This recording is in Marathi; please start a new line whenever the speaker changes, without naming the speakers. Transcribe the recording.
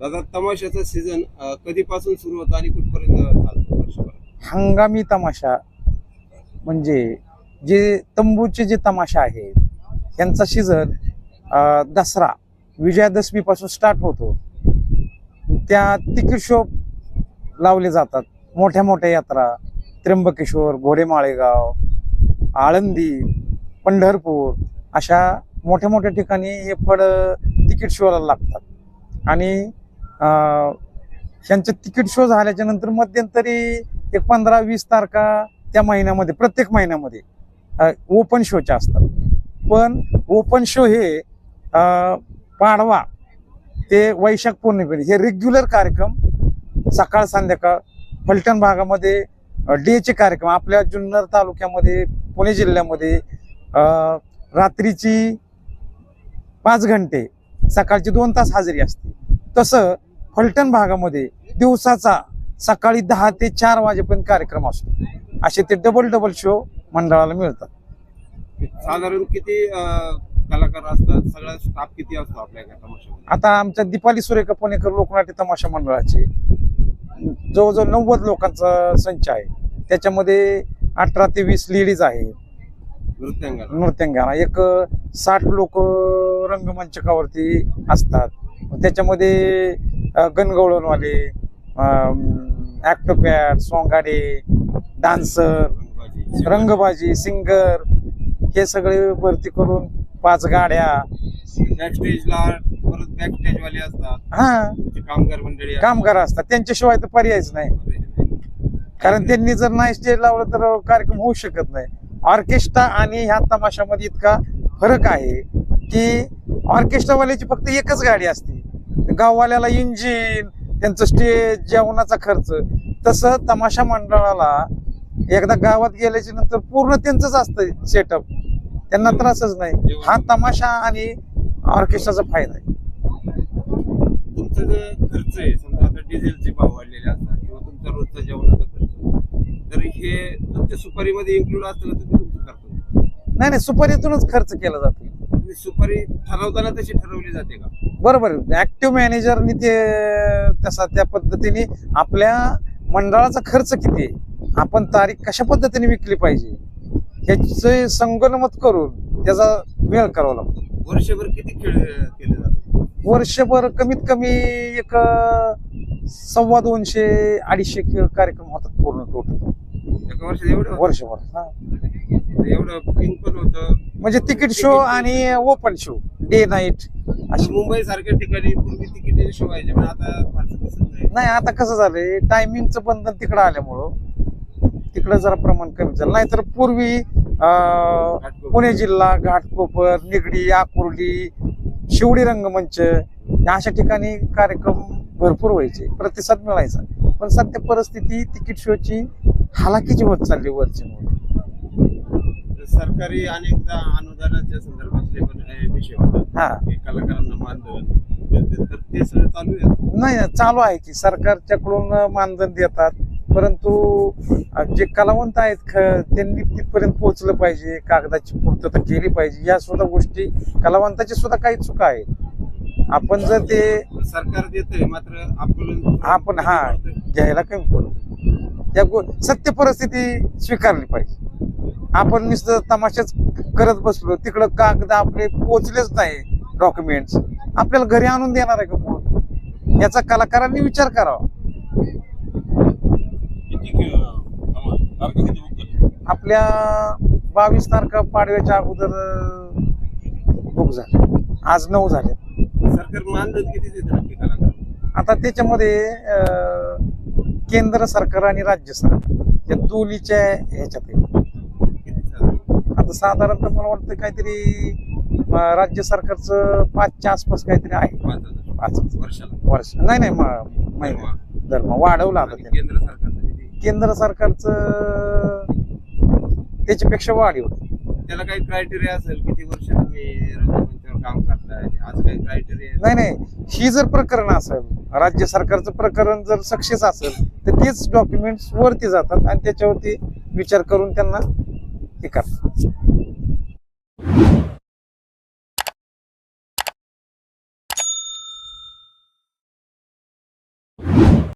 दादा तमाशाचा सीझन कधीपासून सुरू होतो आणि कुठपर्यंत चालतो
हंगामी तमाशा म्हणजे जे तंबूचे जे तमाशा आहेत यांचा सीझन दसरा विजयादशमीपासून स्टार्ट होतो. त्या तिकीट शो लावले जातात. मोठ्या मोठ्या यात्रा त्र्यंबकेश्वर घोडेमाळेगाव आळंदी पंढरपूर अशा मोठ्या मोठ्या ठिकाणी हे फळ तिकीट शोला लागतात. आणि अं, तिकीट शो झाल्याच्यानंतर मध्यंतरी एक पंधरा वीस तारखा त्या महिन्यामध्ये प्रत्येक महिन्यामध्ये ओपन शोच्या असतात. पण ओपन शो हे पाडवा ते वैशाख पौर्णिमेपर्यंत हे रेग्युलर कार्यक्रम सकाळ संध्याकाळ फलटण भागामध्ये डेचे कार्यक्रम आपल्या जुन्नर तालुक्यामध्ये पुणे जिल्ह्यामध्ये रात्रीची पाच घंटे सकाळची दोन तास हजेरी असते. तसं फलटण भागामध्ये दिवसाचा सकाळी दहा ते चार वाजेपर्यंत कार्यक्रम असतो. असे ते डबल डबल शो मंडळाला मिळतात.
साधारण किती कलाकार असतात? सगळा स्टाफ किती असतो आपल्या
आता आमच्या दीपाली सुरेखा पुणेकर लोकनाट्य तमाशा मंडळाचे जवळजवळ नव्वद लोकांचा संच आहे. त्याच्यामध्ये अठरा ते वीस लेडीज आहेत.
नृत्यांगना
नृत्यांगना एक साठ लोक रंगमंचकावरती असतात. त्याच्यामध्ये गणगवळणवाले ॲक्टोपॅड सोंगाडे डान्सर
रंगबाजी
रंगबाजी सिंगर हे सगळे भरती करून पाच गाड्या.
स्टेजला परत बॅक स्टेज वाले असतात.
हा.
कामगार मंडळी.
कामगार असतात. त्यांच्याशिवाय तर पर्यायच नाही. कारण त्यांनी जर नाही स्टेज लावलं तर कार्यक्रम होऊ शकत नाही. ऑर्केस्ट्रा आणि ह्या तमाशामध्ये इतका फरक आहे की ऑर्केस्ट्रावाल्याची फक्त एकच गाडी असते. गाववाल्याला इंजिन त्यांचं स्टेज जेवणाचा खर्च. तसं तमाशा मंडळाला एकदा गावात गेल्याच्यानंतर पूर्ण त्यांचंच असतं सेटअप त्यांना त्रासच नाही. हा तमाशा आणि ऑर्केस्ट्राचा फायदा आहे.
तुमचं जे खर्च आहे समजा आता डिझेलचे भाव वाढलेले असतात किंवा तुमचा रोजचा जेवणाचा खर्च तर हे तुमच्या सुपारीमध्ये इन्क्लूड असतं का तुम्ही तुमचं करतो?
नाही नाही सुपारीतूनच खर्च केला जातो.
सुपारी ठरवताना तशी ठरवली जाते का?
बरोबर ऍक्टिव्ह मॅनेजरनी ते तसा त्या पद्धतीने आपल्या मंडळाचा खर्च किती आहे? आपण तारीख कशा पद्धतीने विकली पाहिजे? ह्याचे संगनमत करून त्याचा वेळ करावा लागतो.
वर्षभर किती खेळ केले जातात?
वर्षभर कमीत कमी एक सव्वा दोनशे अडीचशे खेळ कार्यक्रम होतात पूर्ण टोटल
एका वर्षात एवढं?
वर्षभर हा.
एवढं बुकिंग पण होतं.
म्हणजे तिकीट शो आणि ओपन शो डे नाईट अशी
मुंबई सारख्या ठिकाणी पूर्वी तिकीट शो व्हायचे पण आता फारसं दिसत नाही.
नाही आता कसं झालंय टायमिंगचं बंधन तिकडं आल्यामुळं. तिकडं जरा प्रमाण कमी झालं. नाहीतर पूर्वी अं. पुणे जिल्हा घाटकोपर निगडी आकुर्डी शिवडी रंगमंच या अशा ठिकाणी कार्यक्रम भरपूर व्हायचे प्रतिसाद मिळायचा. पण सध्या परिस्थिती तिकीट शोची हालाकीची होत चालली वरची.
सरकारी अनेकदा अनुदानाच्या संदर्भातले पण विषय होतात कलाकारांना मानधन तर- तर ते सगळं चालू आहे.
नाही चालू आहे की. सरकारच्याकडून मानधन देतात. परंतु जे कलावंत आहेत त्यांनी तिथपर्यंत पोहोचलं पाहिजे. कागदाची पूर्तता केली पाहिजे. या सुद्धा गोष्टी कलावंताची सुद्धा काही चुका आहेत. आपण जर ते
सरकार देतंय मात्र आपण
आपण हा घ्यायला कमी पडतो या गो सत्य परिस्थिती स्वीकारली पाहिजे. आपण नुसतं तमाशाच करत बसलो तिकडं कागद आपले पोचलेच नाही डॉक्युमेंट्स आपल्याला घरी आणून देणार आहे का कोण? याचा कलाकारांनी विचार करावा? आपल्या बावीस तारखा पाडव्याच्या अगोदर बुक झाले. आज नऊ झाले. आता त्याच्यामध्ये केंद्र सरकार आणि राज्य सरकार. या दोन्हीच्या ह्याच्यात? आता साधारणतः मला वाटतं काहीतरी राज्य सरकारचं पाचच्या आसपास काहीतरी आहे.
पाच वर्षाला.
वर्ष. नाही नाही म- महिना. धर्म वाढवला आता.
केंद्र सरकारचं
केंद्र सरकारचं त्याच्यापेक्षा वाढीव.
त्याला काही क्रायटेरिया असेल किती वर्ष तुम्ही काम करताय? आज काही क्रायटेरिया
नाही नाही. ही जर प्रकरण असेल राज्य सरकारचं प्रकरण जर सक्सेस असेल तर तेच डॉक्युमेंट्स वरती जातात आणि त्याच्यावरती विचार करून त्यांना हे करतात.